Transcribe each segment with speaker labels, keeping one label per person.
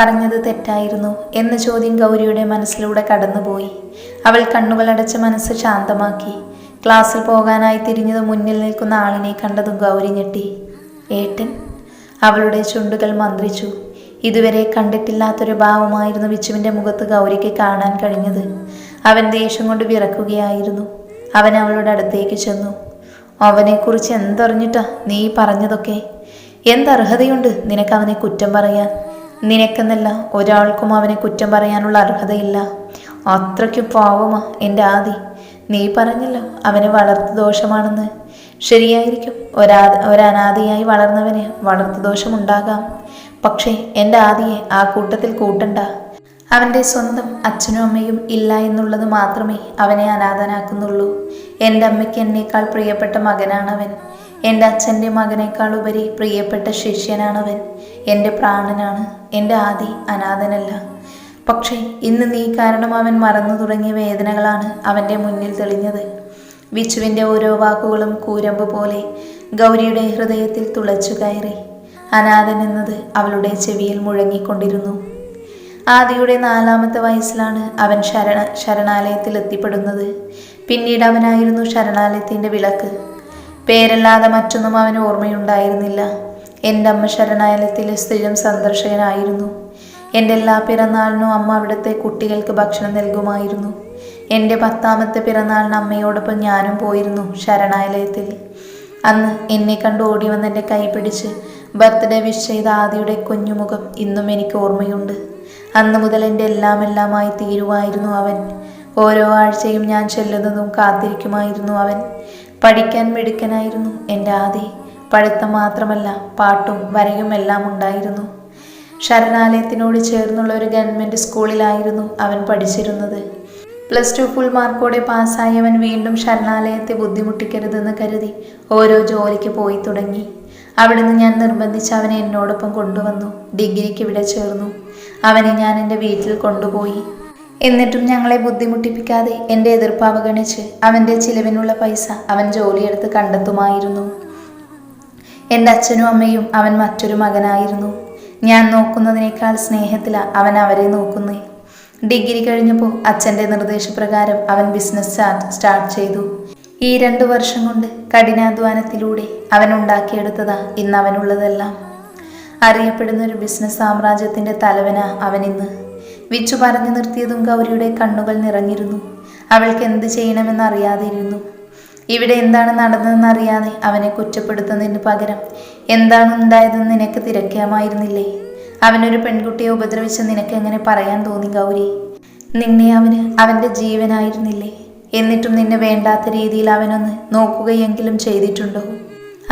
Speaker 1: പറഞ്ഞത് തെറ്റായിരുന്നു എന്ന ചോദ്യം ഗൗരിയുടെ മനസ്സിലൂടെ കടന്നുപോയി. അവൾ കണ്ണുകളടച്ച് മനസ്സ് ശാന്തമാക്കി. ക്ലാസ്സിൽ പോകാനായി തിരിഞ്ഞത് മുന്നിൽ നിൽക്കുന്ന ആളിനെ കണ്ടതും ഗൗരി ഞെട്ടി. ഏട്ടൻ? അവളുടെ ചുണ്ടുകൾ മന്ത്രിച്ചു. ഇതുവരെ കണ്ടിട്ടില്ലാത്തൊരു ഭാവമായിരുന്നു വിച്ചുവിന്റെ മുഖത്ത് ഗൗരിക്ക് കാണാൻ കഴിഞ്ഞത്. അവൻ ദേഷ്യം കൊണ്ട് വിറക്കുകയായിരുന്നു. അവൻ അവളുടെ അടുത്തേക്ക് ചെന്നു. അവനെക്കുറിച്ച് എന്തറിഞ്ഞിട്ടാ നീ പറഞ്ഞതൊക്കെ? എന്തർഹതയുണ്ട് നിനക്ക് അവനെ കുറ്റം പറയാൻ? നിനക്കെന്നല്ല ഒരാൾക്കും അവനെ കുറ്റം പറയാനുള്ള അർഹതയില്ല. അത്രയ്ക്കും പാവമാ എന്റെ ആദി. നീ പറഞ്ഞല്ലോ അവനെ വളർത്തു ദോഷമാണെന്ന്. ശരിയായിരിക്കും ഒരാ ഒരനാദിയായി വളർന്നവന് വളർത്തു ദോഷമുണ്ടാകാം. പക്ഷേ എന്റെ ആദിയെ ആ കൂട്ടത്തിൽ കൂട്ടണ്ട. അവന്റെ സ്വന്തം അച്ഛനും അമ്മയും ഇല്ല എന്നുള്ളത് മാത്രമേ അവനെ അനാഥനാക്കുന്നുള്ളൂ. എന്റെ അമ്മയ്ക്ക് എന്നേക്കാൾ പ്രിയപ്പെട്ട മകനാണവൻ. എന്റെ അച്ഛന്റെ മകനേക്കാൾ ഉപരി പ്രിയപ്പെട്ട ശിഷ്യനാണവൻ. എന്റെ പ്രാണനാണ്. എന്റെ ആദി അനാഥനല്ല. പക്ഷേ ഇന്ന് നീ കാരണം അവൻ മറന്നു തുടങ്ങിയ വേദനകളാണ് അവന്റെ മുന്നിൽ തെളിഞ്ഞത്. വിച്ചുവിന്റെ ഓരോ വാക്കുകളും കൂരമ്പ് പോലെ ഗൗരിയുടെ ഹൃദയത്തിൽ തുളച്ചു കയറി. അനാഥൻ എന്നത് അവളുടെ ചെവിയിൽ മുഴങ്ങിക്കൊണ്ടിരുന്നു. ആദിയുടെ നാലാമത്തെ വയസ്സിലാണ് അവൻ ശരണ ശരണാലയത്തിൽ എത്തിപ്പെടുന്നത്. പിന്നീട് അവനായിരുന്നു ശരണാലയത്തിന്റെ വിളക്ക്. പേരല്ലാതെ മറ്റൊന്നും അവന് ഓർമ്മയുണ്ടായിരുന്നില്ല. എന്റെ അമ്മ ശരണാലയത്തിലെ സ്ഥിരം സന്ദർശകനായിരുന്നു. എന്റെ എല്ലാ പിറന്നാളിനും അമ്മ അവിടുത്തെ കുട്ടികൾക്ക് ഭക്ഷണം നൽകുമായിരുന്നു. എന്റെ പത്താമത്തെ പിറന്നാളിന് അമ്മയോടൊപ്പം ഞാനും പോയിരുന്നു ശരണാലയത്തിൽ. അന്ന് എന്നെ കണ്ട് ഓടി വന്ന് എന്റെ കൈ പിടിച്ച് ബർത്ത്ഡേ വിഷ് ചെയ്ത ആദിയുടെ കുഞ്ഞുമുഖം ഇന്നും എനിക്ക് ഓർമ്മയുണ്ട്. അന്ന് മുതൽ എന്റെ എല്ലാം എല്ലാമായി തീരുമായിരുന്നു അവൻ. ഓരോ ആഴ്ചയും ഞാൻ ചെല്ലുന്നതും കാത്തിരിക്കുമായിരുന്നു അവൻ. പഠിക്കാൻ മിടുക്കനായിരുന്നു എന്റെ ആദി. പഠിത്തം മാത്രമല്ല പാട്ടും വരയും എല്ലാം ഉണ്ടായിരുന്നു. ശരണാലയത്തിനോട് ചേർന്നുള്ള ഒരു ഗവൺമെന്റ് സ്കൂളിലായിരുന്നു അവൻ പഠിച്ചിരുന്നത്. പ്ലസ് ടു ഫുൾ മാർക്കോടെ പാസ്സായവൻ വീണ്ടും ശരണാലയത്തെ ബുദ്ധിമുട്ടിക്കരുതെന്ന് കരുതി ഓരോ ജോലിക്ക് പോയി തുടങ്ങി. അവിടുന്ന് ഞാൻ നിർബന്ധിച്ച് അവനെ എന്നോടൊപ്പം കൊണ്ടുവന്നു. ഡിഗ്രിക്ക് ഇവിടെ ചേർന്നു. അവനെ ഞാൻ എന്റെ വീട്ടിൽ കൊണ്ടുപോയി. എന്നിട്ടും ഞങ്ങളെ ബുദ്ധിമുട്ടിപ്പിക്കാതെ എന്റെ എതിർപ്പ് അവഗണിച്ച് അവന്റെ ചിലവിനുള്ള പൈസ അവൻ ജോലിയെടുത്ത് കണ്ടെത്തുമായിരുന്നു. എന്റെ അച്ഛനും അമ്മയും അവൻ മറ്റൊരു മകനായിരുന്നു. ഞാൻ നോക്കുന്നതിനേക്കാൾ സ്നേഹത്തില അവൻ അവരെ നോക്കുന്നേ. ഡിഗ്രി കഴിഞ്ഞപ്പോൾ അച്ഛന്റെ നിർദ്ദേശപ്രകാരം അവൻ ബിസിനസ് സ്റ്റാർട്ട് ചെയ്തു. ഈ രണ്ടു വർഷം കൊണ്ട് കഠിനാധ്വാനത്തിലൂടെ അവൻ ഉണ്ടാക്കിയെടുത്തതാ ഇന്ന് അവനുള്ളതെല്ലാം. അറിയപ്പെടുന്ന ഒരു ബിസിനസ് സാമ്രാജ്യത്തിന്റെ തലവനാ അവനിന്ന് വിച്ചു പറഞ്ഞു നിർത്തിയതും ഗൗരിയുടെ കണ്ണുകൾ നിറഞ്ഞിരുന്നു. അവൾക്ക് എന്ത് ചെയ്യണമെന്ന് അറിയാതിരുന്നു ഇവിടെ എന്താണ് നടന്നതെന്ന് അറിയാതെ അവനെ കുറ്റപ്പെടുത്തുന്നതിന് പകരം എന്താണ് ഉണ്ടായതെന്ന് നിനക്ക് തിരക്കാമായിരുന്നില്ലേ? അവനൊരു പെൺകുട്ടിയെ ഉപദ്രവിച്ച നിനക്ക് എങ്ങനെ പറയാൻ തോന്നി ഗൗരി? നിന്നെ അവന് അവന്റെ ജീവനായിരുന്നില്ലേ? എന്നിട്ടും നിന്നെ വേണ്ടാത്ത രീതിയിൽ അവനൊന്ന് നോക്കുകയെങ്കിലും ചെയ്തിട്ടുണ്ടോ?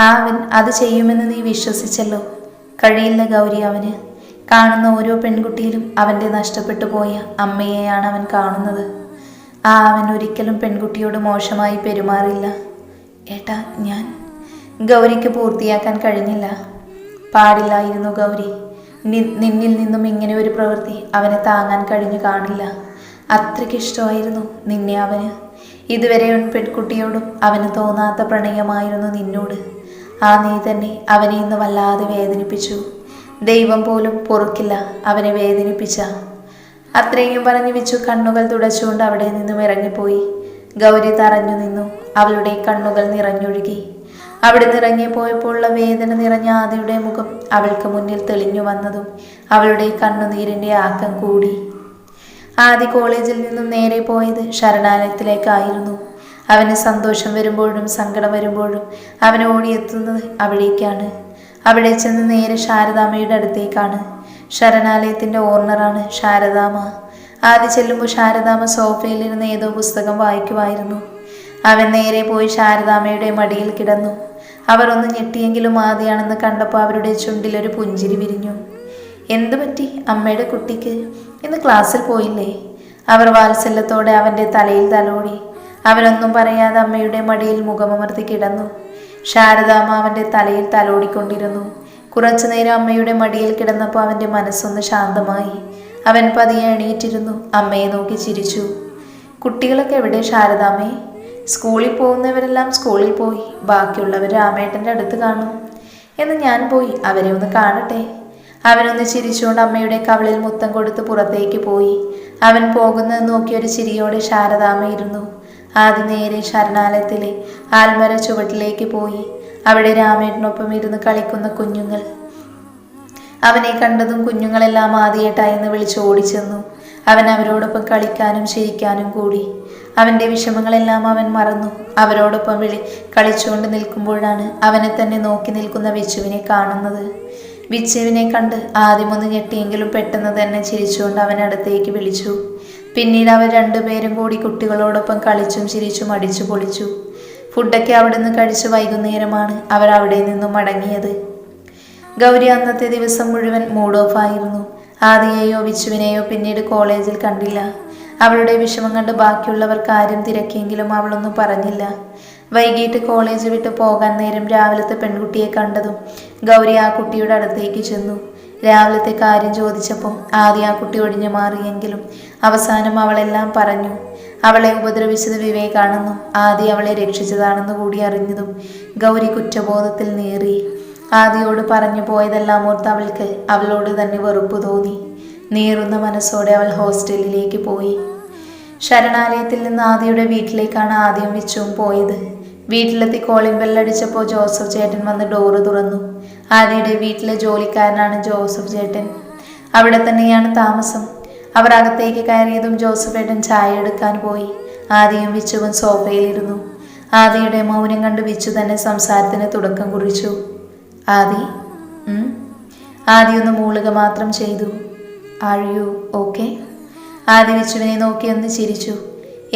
Speaker 1: ആ അവൻ അത് ചെയ്യുമെന്ന് നീ വിശ്വസിച്ചല്ലോ. കഴിയില്ല ഗൗരി അവന്. കാണുന്ന ഓരോ പെൺകുട്ടിയിലും അവന്റെ നഷ്ടപ്പെട്ടു പോയ അമ്മയെയാണ് അവൻ കാണുന്നത്. അവൻ ഒരിക്കലും പെൺകുട്ടിയോട് മോശമായി പെരുമാറില്ല. ഏട്ടാ ഞാൻ. ഗൗരിക്ക് പൂർത്തിയാക്കാൻ കഴിഞ്ഞില്ല. പാടില്ലായിരുന്നു ഗൗരി. നിന്നിൽ നിന്നും ഇങ്ങനെ ഒരു പ്രവൃത്തി അവനെ താങ്ങാൻ കഴിഞ്ഞു കാണില്ല. അത്രയ്ക്ക് ഇഷ്ടമായിരുന്നു നിന്നെ അവന്. ഇതുവരെ പെൺകുട്ടിയോടും അവന് തോന്നാത്ത പ്രണയമായിരുന്നു നിന്നോട്. ആ നീ തന്നെ അവനെ ഇന്ന് വല്ലാതെ വേദനിപ്പിച്ചു. ദൈവം പോലും പൊറുക്കില്ല അവനെ വേദനിപ്പിച്ച. അത്രയും പറഞ്ഞു വെച്ചു കണ്ണുകൾ തുടച്ചുകൊണ്ട് അവിടെ നിന്നും ഇറങ്ങിപ്പോയി. ഗൗരി തറഞ്ഞു നിന്നു. അവളുടെ കണ്ണുകൾ നിറഞ്ഞൊഴുകി. അവിടെ നിറങ്ങിപ്പോയപ്പോഴുള്ള വേദന നിറഞ്ഞ ആദിയുടെ മുഖം അവൾക്ക് മുന്നിൽ തെളിഞ്ഞു വന്നതും അവളുടെ കണ്ണുനീരിന്റെ ആക്കം കൂടി. ആദി കോളേജിൽ നിന്നും നേരെ പോയത് ശരണാലയത്തിലേക്കായിരുന്നു. അവന് സന്തോഷം വരുമ്പോഴും സങ്കടം വരുമ്പോഴും അവൻ ഓടിയെത്തുന്നത് അവിടേക്കാണ്. അവിടെ ചെന്ന് നേരെ ശാരദാമ്മയുടെ അടുത്തേക്കാണ്. ശരണാലയത്തിന്റെ ഓർണറാണ് ശാരദാമ്മ ആദ്യ ചെല്ലുമ്പോൾ സോഫയിൽ സോഫയിലിരുന്ന് ഏതോ പുസ്തകം വായിക്കുമായിരുന്നു അവൻ നേരെ പോയി ശാരദാമയുടെ മടിയിൽ കിടന്നു. അവർ ഒന്ന് ഞെട്ടിയെങ്കിലും ആദ്യാണെന്ന് കണ്ടപ്പോൾ അവരുടെ ചുണ്ടിലൊരു പുഞ്ചിരി വിരിഞ്ഞു. എന്തു പറ്റി അമ്മയുടെ കുട്ടിക്ക്? ഇന്ന് ക്ലാസ്സിൽ പോയില്ലേ? അവർ വാത്സല്യത്തോടെ അവന്റെ തലയിൽ തലോടി. അവരൊന്നും പറയാതെ അമ്മയുടെ മടിയിൽ മുഖമമർത്തി കിടന്നു. ശാരദാമ്മ അവന്റെ തലയിൽ തലോടിക്കൊണ്ടിരുന്നു. കുറച്ചു നേരം അമ്മയുടെ മടിയിൽ കിടന്നപ്പോൾ അവന്റെ മനസ്സൊന്ന് ശാന്തമായി. അവൻ പതിയെ എണീറ്റിരുന്നു. അമ്മയെ നോക്കി ചിരിച്ചു. കുട്ടികളൊക്കെ എവിടെ ശാരദാമ്മേ? സ്കൂളിൽ പോകുന്നവരെല്ലാം സ്കൂളിൽ പോയി. ബാക്കിയുള്ളവർ രാമേട്ടന്റെ അടുത്ത് കാണും. എന്ന് ഞാൻ പോയി. അവരെ ഒന്ന് കാണട്ടെ. അവനൊന്ന് ചിരിച്ചുകൊണ്ട് അമ്മയുടെ കവളിൽ മുത്തം കൊടുത്ത് പുറത്തേക്ക് പോയി. അവൻ പോകുന്നത് നോക്കി ഒരു ചിരിയോടെ ശാരദാമ്മ ഇരുന്നു. ആദ്യം നേരെ ശരണാലയത്തിലെ ആൽമര ചുവട്ടിലേക്ക് പോയി. അവിടെ രാമേട്ടനൊപ്പം ഇരുന്ന് കളിക്കുന്ന കുഞ്ഞുങ്ങൾ. അവനെ കണ്ടതും കുഞ്ഞുങ്ങളെല്ലാം ആദ്യമായിട്ടായെന്ന് വിളിച്ച് ഓടിച്ചെന്നു. അവൻ അവരോടൊപ്പം കളിക്കാനും ചിരിക്കാനും കൂടി. അവന്റെ വിഷമങ്ങളെല്ലാം അവൻ മറന്നു. അവരോടൊപ്പം വിളി കളിച്ചുകൊണ്ട് നിൽക്കുമ്പോഴാണ് അവനെ തന്നെ നോക്കി നിൽക്കുന്ന വിച്ചുവിനെ കാണുന്നത്. വിച്ചുവിനെ കണ്ട് ആദ്യമൊന്ന് ഞെട്ടിയെങ്കിലും പെട്ടെന്ന് തന്നെ ചിരിച്ചുകൊണ്ട് അവൻ അടുത്തേക്ക് വിളിച്ചു. പിന്നീട് അവർ രണ്ടുപേരും കൂടി കുട്ടികളോടൊപ്പം കളിച്ചും ചിരിച്ചും അടിച്ചു പൊളിച്ചു. ഫുഡൊക്കെ അവിടെ നിന്ന് കഴിച്ച് വൈകുന്നേരമാണ് അവർ അവിടെ നിന്നും മടങ്ങിയത്. ഗൗരി അന്നത്തെ ദിവസം മുഴുവൻ മൂഡ് ഓഫ് ആയിരുന്നു. ആദിയെയോ വിച്ചുവിനെയോ പിന്നീട് കോളേജിൽ കണ്ടില്ല. അവളുടെ വിഷമം കണ്ട് ബാക്കിയുള്ളവർ കാര്യം തിരക്കിയെങ്കിലും അവളൊന്നും പറഞ്ഞില്ല. വൈകിട്ട് കോളേജ് വിട്ട് പോകാൻ നേരം രാവിലത്തെ പെൺകുട്ടിയെ കണ്ടതും ഗൗരി ആ കുട്ടിയുടെ അടുത്തേക്ക് ചെന്നു. രാവിലത്തെ കാര്യം ചോദിച്ചപ്പോൾ ആദ്യം ആ കുട്ടി ഒഴിഞ്ഞു മാറിയെങ്കിലും അവസാനം അവളെല്ലാം പറഞ്ഞു. അവളെ ഉപദ്രവിച്ചത് വിവേകാണെന്നും ആദി അവളെ രക്ഷിച്ചതാണെന്ന് കൂടി അറിഞ്ഞതും ഗൗരി കുറ്റബോധത്തിൽ നേറി. ആദിയോട് പറഞ്ഞു പോയതെല്ലാം ഓർത്ത് അവൾക്ക് അവളോട് തന്നെ വെറുപ്പ് തോന്നി. നീറുന്ന മനസ്സോടെ അവൾ ഹോസ്റ്റലിലേക്ക് പോയി. ശരണാലയത്തിൽ നിന്ന് ആദിയുടെ വീട്ടിലേക്കാണ് ആദ്യം വെച്ചും പോയത്. വീട്ടിലെത്തി കോളിംഗ് ബെല്ലടിച്ചപ്പോൾ ജോസഫ് ചേട്ടൻ വന്ന് ഡോറ് തുറന്നു. ആദിയുടെ വീട്ടിലെ ജോലിക്കാരനാണ് ജോസഫ് ചേട്ടൻ. അവിടെ തന്നെയാണ് താമസം. അവർ അകത്തേക്ക് കയറിയതും ജോസഫ് ഏട്ടൻ ചായ എടുക്കാൻ പോയി. ആദിയും വിച്ചുവും സോഫയിലിരുന്നു. ആദിയുടെ മൗനം കണ്ട് വിച്ചു തന്നെ സംസാരത്തിന് തുടക്കം കുറിച്ചു. ആദി? ആദി ഒന്ന് മൂളുക മാത്രം ചെയ്തു. ആർ യു ഓക്കെ ആദി വിച്ചുവിനെ നോക്കി ഒന്ന് ചിരിച്ചു.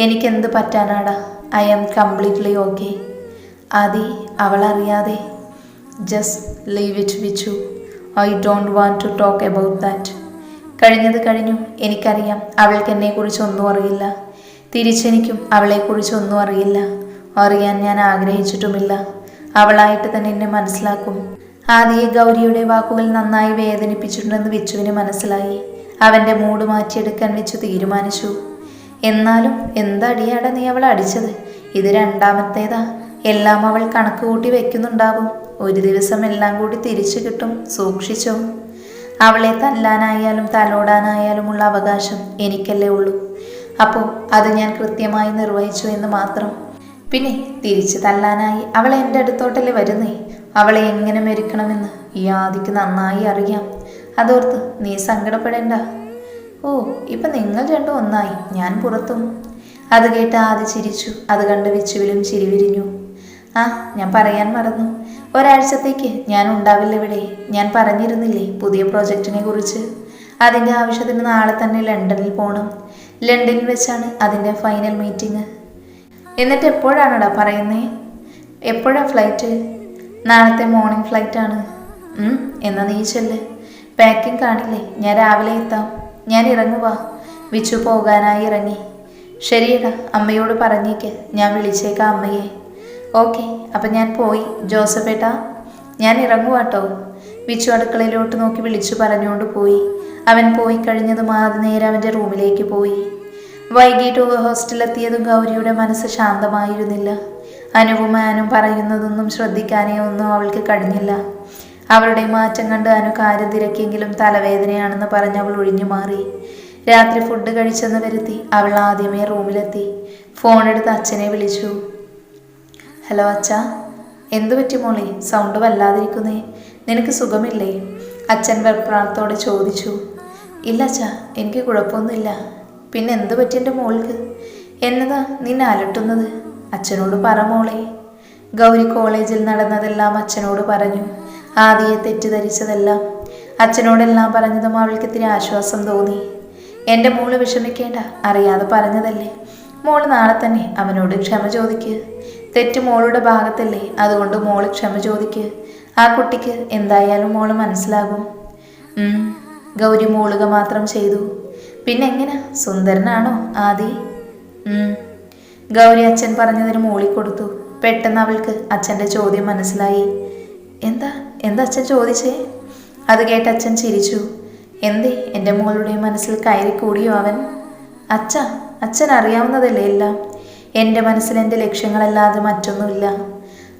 Speaker 1: എനിക്കെന്ത് പറ്റാനാടാ? I am completely okay Aadi അവൾ അറിയാതെ just leave it Vichu. I don't want to talk about that കഴിഞ്ഞത് കഴിഞ്ഞു. എനിക്കറിയാം അവൾക്ക് എന്നെ ഒന്നും അറിയില്ല. തിരിച്ചെനിക്കും അവളെക്കുറിച്ച് ഒന്നും അറിയില്ല. അറിയാൻ ഞാൻ ആഗ്രഹിച്ചിട്ടുമില്ല. അവളായിട്ട് തന്നെ എന്നെ മനസ്സിലാക്കും. ആദിയെ ഗൗരിയുടെ വാക്കുകൾ നന്നായി വേദനിപ്പിച്ചിട്ടുണ്ടെന്ന് വിച്ചുവിന് മനസ്സിലായി. അവന്റെ മൂട് മാറ്റിയെടുക്കാൻ വെച്ചു തീരുമാനിച്ചു. എന്നാലും എന്താടിയാടാ നീ അവളെ അടിച്ചത്? ഇത് രണ്ടാമത്തേതാ. എല്ലാം അവൾ കണക്ക് കൂട്ടി വെക്കുന്നുണ്ടാവും. ഒരു ദിവസം എല്ലാം കൂടി തിരിച്ചു കിട്ടും. സൂക്ഷിച്ചോ? അവളെ തല്ലാനായാലും തലോടാനായാലുമുള്ള അവകാശം എനിക്കല്ലേ ഉള്ളൂ. അപ്പോൾ അത് ഞാൻ കൃത്യമായി നിർവഹിച്ചു എന്ന് മാത്രം. പിന്നെ തിരിച്ചു തല്ലാനായി അവൾ എന്റെ അടുത്തോട്ടല്ലേ വരുന്നേ? അവളെ എങ്ങനെ മരിക്കണമെന്ന് ആദിക്ക് നന്നായി അറിയാം. അതോർത്ത് നീ സങ്കടപ്പെടേണ്ട. ഓ ഇപ്പം നിങ്ങൾ രണ്ടും ഒന്നായി. ഞാൻ പുറത്തും. അത് കേട്ട് ആദ്യ ചിരിച്ചു. അത് കണ്ട് വിച്ചുവിലും ചിരിവിരിഞ്ഞു. ആ ഞാൻ പറയാൻ മറന്നു. ഒരാഴ്ചത്തേക്ക് ഞാൻ ഉണ്ടാവില്ല ഇവിടെ. ഞാൻ പറഞ്ഞിരുന്നില്ലേ പുതിയ പ്രോജക്റ്റിനെ കുറിച്ച്? അതിന്റെ ആവശ്യത്തിന് നാളെ തന്നെ ലണ്ടനിൽ പോകണം ലണ്ടനിൽ വെച്ചാണ് അതിന്റെ ഫൈനൽ മീറ്റിംഗ്. എന്നിട്ട് എപ്പോഴാണടാ പറയുന്നേ? എപ്പോഴാ ഫ്ലൈറ്റ്? നാളത്തെ മോർണിംഗ് ഫ്ലൈറ്റാണ്. എന്നാ നീ ചെല്ല്. പാക്കിംഗ് കാണില്ലേ? ഞാൻ രാവിലെ എത്താം. ഞാൻ ഇറങ്ങുവാ വിച്ചു പോകാനായി ഇറങ്ങി. ശരിയടാ അമ്മയോട് പറഞ്ഞേക്ക്. ഞാൻ വിളിച്ചേക്കാം അമ്മയെ. ഓക്കെ അപ്പം ഞാൻ പോയി. ജോസഫേട്ടാ ഞാൻ ഇറങ്ങുവാട്ടോ. വിച്ചു അടുക്കളയിലോട്ട് നോക്കി വിളിച്ചു പറഞ്ഞുകൊണ്ട് പോയി. അവൻ പോയി കഴിഞ്ഞതും ആദ്യ നേരം അവന്റെ റൂമിലേക്ക് പോയി. വൈകിട്ട് ഹോസ്റ്റലെത്തിയതും ഗൗരിയുടെ മനസ്സ് ശാന്തമായിരുന്നില്ല. അനുവും ആനും പറയുന്നതൊന്നും ശ്രദ്ധിക്കാനേ ഒന്നും അവൾക്ക് കഴിഞ്ഞില്ല. അവളുടെ മാറ്റം കണ്ട് അനു കാര്യം തിരക്കിയെങ്കിലും തലവേദനയാണെന്ന് പറഞ്ഞ് അവൾ ഒഴിഞ്ഞു മാറി. രാത്രി ഫുഡ് കഴിച്ചെന്ന് വരുത്തി അവൾ ആദ്യമേ റൂമിലെത്തി. ഫോണെടുത്ത് അച്ഛനെ വിളിച്ചു. ഹലോ അച്ഛാ. എന്തു പറ്റി മോളെ? സൗണ്ട് വല്ലാതിരിക്കുന്നേ. നിനക്ക് സുഖമില്ലേ? അച്ഛൻ വെപ്രാണത്തോടെ ചോദിച്ചു. ഇല്ല അച്ഛാ എനിക്ക് കുഴപ്പമൊന്നുമില്ല. പിന്നെ എന്തു പറ്റി എന്റെ മോൾക്ക്? എന്നതാ നിന്നെ അലട്ടുന്നത് അച്ഛനോട് പറ മോളെ. ഗൗരി കോളേജിൽ നടന്നതെല്ലാം അച്ഛനോട് പറഞ്ഞു. ആദിയെ തെറ്റിദ്ധരിച്ചതെല്ലാം അച്ഛനോടെല്ലാം പറഞ്ഞതും അവൾക്ക് ഇത്തിരി ആശ്വാസം തോന്നി. എന്റെ മോൾ വിഷമിക്കേണ്ട അറിയാതെ പറഞ്ഞതല്ലേ. മോൾ നാളെ തന്നെ അവനോട് ക്ഷമ ചോദിക്ക്. തെറ്റ് മോളുടെ ഭാഗത്തല്ലേ? അതുകൊണ്ട് മോൾ ക്ഷമ ചോദിക്ക്. ആ കുട്ടിക്ക് എന്തായാലും മോൾ മനസ്സിലാകും. ഗൗരി മോളുക മാത്രം ചെയ്തു. പിന്നെ എങ്ങനെ സുന്ദരനാണോ ആദി. ഗൗരി അച്ഛൻ പറഞ്ഞതിന് കൊടുത്തു. പെട്ടെന്ന് അവൾക്ക് അച്ഛന്റെ ചോദ്യം മനസ്സിലായി. എന്താ? എന്താ അച്ഛൻ ചോദിച്ചേ? അത് കേട്ട് അച്ഛൻ ചിരിച്ചു. എന്തേ? എന്റെ മോളുടെ മനസ്സിൽ കയറി കൂടിയോ അവൻ? അച്ഛ അച്ഛൻ അറിയാവുന്നതല്ലേ എല്ലാം? എന്റെ മനസ്സിൽ എന്റെ ലക്ഷ്യങ്ങളല്ലാതെ മറ്റൊന്നുമില്ല.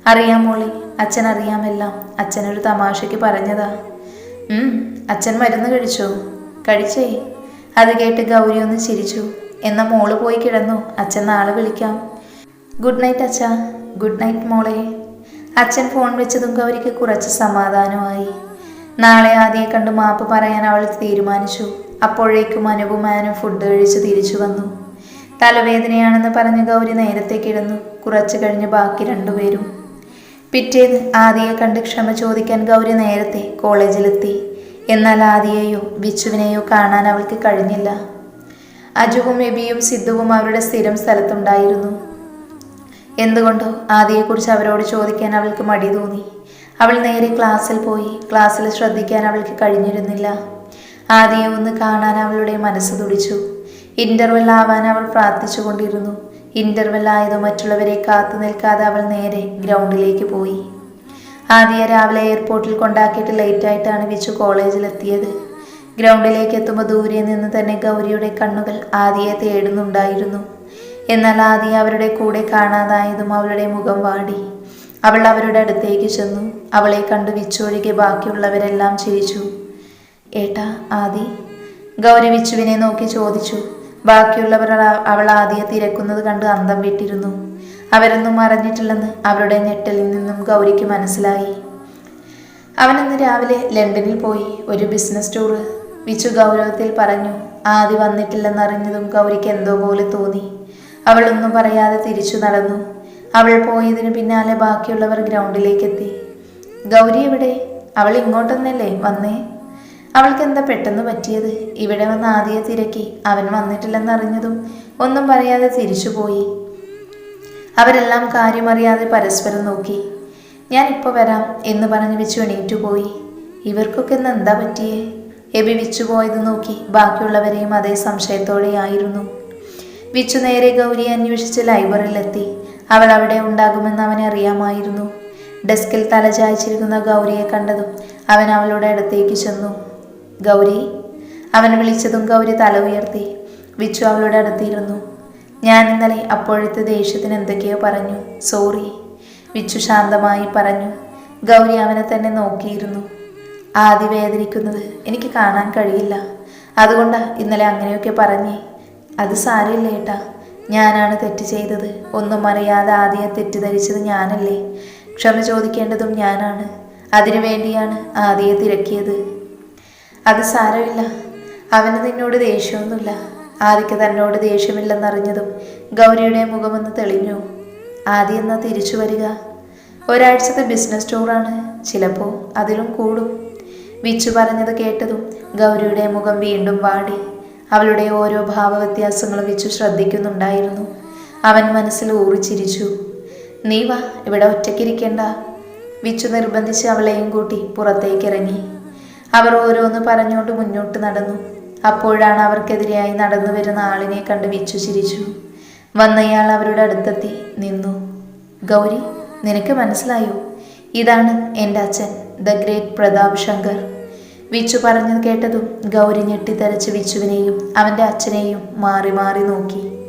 Speaker 1: അറിയാം മോളി അച്ഛൻ അറിയാമെല്ലാം. അച്ഛനൊരു തമാശയ്ക്ക് പറഞ്ഞതാ. അച്ഛൻ മരുന്ന് കഴിച്ചോ? കഴിച്ചേ. അത് കേട്ട് ഗൗരി ഒന്ന് ചിരിച്ചു. എന്ന മോൾ പോയി കിടന്നു. അച്ഛൻ നാളെ വിളിക്കാം. ഗുഡ് നൈറ്റ് അച്ഛ. ഗുഡ് നൈറ്റ് മോളെ. അച്ഛൻ ഫോൺ വെച്ചതും ഗൗരിക്ക് കുറച്ച് സമാധാനമായി. നാളെ ആദ്യം കണ്ട് മാപ്പ് പറയാൻ അവൾ തീരുമാനിച്ചു. അപ്പോഴേക്കും അനുപമാനും ഫുഡ് കഴിച്ച് തിരിച്ചു വന്നു. തലവേദനയാണെന്ന് പറഞ്ഞ് ഗൗരി നേരത്തെ കിടന്നു. കുറച്ച് കഴിഞ്ഞ് ബാക്കി രണ്ടുപേരും. പിറ്റേന്ന് ആദിയെ കണ്ട് ക്ഷമ ചോദിക്കാൻ ഗൗരി നേരത്തെ കോളേജിലെത്തി. എന്നാൽ ആദിയെയോ ബിച്ചുവിനെയോ കാണാൻ അവൾക്ക് കഴിഞ്ഞില്ല. അജുവും എബിയും സിദ്ധുവും അവരുടെ സ്ഥിരം സ്ഥലത്തുണ്ടായിരുന്നു. എന്തുകൊണ്ടോ ആദിയെക്കുറിച്ച് അവരോട് ചോദിക്കാൻ അവൾക്ക് മടി തോന്നി. അവൾ നേരെ ക്ലാസ്സിൽ പോയി. ക്ലാസ്സിൽ ശ്രദ്ധിക്കാൻ അവൾക്ക് കഴിഞ്ഞിരുന്നില്ല. ആദിയെ ഒന്ന് കാണാൻ അവളുടെ മനസ്സ് തുടിച്ചു. ഇന്റർവെൽ ആവാൻ അവൾ പ്രാർത്ഥിച്ചുകൊണ്ടിരുന്നു ഇന്റർവെൽ ആയതോ മറ്റുള്ളവരെ കാത്തു നിൽക്കാതെ അവൾ നേരെ ഗ്രൗണ്ടിലേക്ക് പോയി. ആദ്യ രാവിലെ എയർപോർട്ടിൽ കൊണ്ടാക്കിയിട്ട് ലേറ്റായിട്ടാണ് വിച്ചു കോളേജിലെത്തിയത് ഗ്രൗണ്ടിലേക്ക് എത്തുമ്പോൾ ദൂരെ നിന്ന് തന്നെ ഗൗരിയുടെ കണ്ണുകൾ ആദിയെ തേടുന്നുണ്ടായിരുന്നു. എന്നാൽ ആദി അവരുടെ കൂടെ കാണാതായതും അവളുടെ മുഖം വാടി. അവൾ അവരുടെ അടുത്തേക്ക് ചെന്നു. അവളെ കണ്ടു വിച്ചൊഴികെ ബാക്കിയുള്ളവരെല്ലാം ചിരിച്ചു. ഏട്ടാ ആദി? ഗൗരി വിച്ചുവിനെ നോക്കി ചോദിച്ചു. ബാക്കിയുള്ളവർ അവൾ ആദ്യം തിരക്കുന്നത് കണ്ട് അന്തം വിട്ടിരുന്നു. അവരൊന്നും അറിഞ്ഞിട്ടില്ലെന്ന് അവരുടെ ഞെട്ടലിൽ നിന്നും ഗൗരിക്ക് മനസ്സിലായി. അവൻ ഇന്ന് രാവിലെ ലണ്ടനിൽ പോയി ഒരു ബിസിനസ് ടൂറ് വിച്ചു ഗൗരവത്തിൽ പറഞ്ഞു ആദി വന്നിട്ടില്ലെന്നറിഞ്ഞതും ഗൗരിക്ക് എന്തോ പോലെ തോന്നി. അവളൊന്നും പറയാതെ തിരിച്ചു നടന്നു. അവൾ പോയതിനു പിന്നാലെ ബാക്കിയുള്ളവർ ഗ്രൗണ്ടിലേക്ക് എത്തി ഗൗരി എവിടെ? അവൾ ഇങ്ങോട്ടൊന്നല്ലേ വന്നേ? അവൾക്ക് എന്താ പെട്ടെന്ന് പറ്റിയത്? ഇവിടെ വന്ന് ആദ്യ തിരക്കി. അവൻ വന്നിട്ടില്ലെന്ന് അറിഞ്ഞതും ഒന്നും പറയാതെ തിരിച്ചുപോയി അവരെല്ലാം കാര്യമറിയാതെ പരസ്പരം നോക്കി. ഞാൻ ഇപ്പോൾ വരാം എന്ന് പറഞ്ഞ് വിച്ചു എണീറ്റു പോയി. ഇവർക്കൊക്കെ ഇന്ന് എന്താ പറ്റിയേ? എബി വിച്ചു പോയത് നോക്കി. ബാക്കിയുള്ളവരെയും അതേ സംശയത്തോടെയായിരുന്നു വിച്ചു നേരെ ഗൗരിയെ അന്വേഷിച്ച് ലൈബ്രറിയിലെത്തി. അവൾ അവിടെ ഉണ്ടാകുമെന്ന് അവനെ അറിയാമായിരുന്നു. ഡെസ്കിൽ തലചായ്ച്ചിരിക്കുന്ന ഗൗരിയെ കണ്ടതും അവൻ അവളുടെ അടുത്തേക്ക് ചെന്നു. ഗൗരി അവൻ വിളിച്ചതും ഗൗരി തല ഉയർത്തി. വിച്ചു അവളുടെ അടുത്തിരുന്നു. ഞാൻ ഇന്നലെ അപ്പോഴത്തെ ദേഷ്യത്തിന് എന്തൊക്കെയോ പറഞ്ഞു. സോറി വിച്ചു ശാന്തമായി പറഞ്ഞു. ഗൗരി അവനെ തന്നെ നോക്കിയിരുന്നു. ആദ്യ വേദനിക്കുന്നത് എനിക്ക് കാണാൻ കഴിയില്ല. അതുകൊണ്ടാ ഇന്നലെ അങ്ങനെയൊക്കെ പറഞ്ഞേ. അത് സാരമില്ല ഏട്ടാ. ഞാനാണ് തെറ്റ് ചെയ്തത്. ഒന്നും അറിയാതെ ആദ്യം തെറ്റിദ്ധരിച്ചത് ഞാനല്ലേ. ക്ഷമ ചോദിക്കേണ്ടതും ഞാനാണ്. അതിനു വേണ്ടിയാണ് ആദ്യയെ തിരക്കിയത്. അത് സാരമില്ല. അവന് നിന്നോട് ദേഷ്യമൊന്നുമില്ല. ആദിക്ക് തന്നോട് ദേഷ്യമില്ലെന്നറിഞ്ഞതും ഗൗരിയുടെ മുഖമൊന്ന് തെളിഞ്ഞു. ആദ്യം എന്നാ തിരിച്ചു വരിക? ഒരാഴ്ചത്തെ ബിസിനസ് ടൂറാണ്. ചിലപ്പോൾ അതിലും കൂടും. വിച്ചു പറഞ്ഞത് കേട്ടതും ഗൗരിയുടെ മുഖം വീണ്ടും വാടി. അവളുടെ ഓരോ ഭാവവ്യത്യാസങ്ങളും വിച്ചു ശ്രദ്ധിക്കുന്നുണ്ടായിരുന്നു. അവൻ മനസ്സിൽ ഊറിച്ചിരിച്ചു നീ വാ ഇവിടെ ഒറ്റയ്ക്കിരിക്കേണ്ട. വിച്ചു നിർബന്ധിച്ച് അവളെയും കൂട്ടി പുറത്തേക്ക് ഇറങ്ങി അവർ ഓരോന്ന് പറഞ്ഞുകൊണ്ട് മുന്നോട്ട് നടന്നു. അപ്പോഴാണ് അവർക്കെതിരെയായി നടന്നു വരുന്ന ആളിനെ കണ്ട് വിച്ചു ചിരിച്ചു. വന്നയാൾ അവരുടെ അടുത്തെത്തി നിന്നു. ഗൗരി നിനക്ക് മനസ്സിലായോ? ഇതാണ് എന്റെ അച്ഛൻ ദ ഗ്രേറ്റ് പ്രതാപ് ശങ്കർ. വിച്ചു പറഞ്ഞു കേട്ടതും ഗൗരി ഞെട്ടിത്തരച്ച് വിച്ചുവിനെയും അവന്റെ അച്ഛനെയും മാറി മാറി നോക്കി.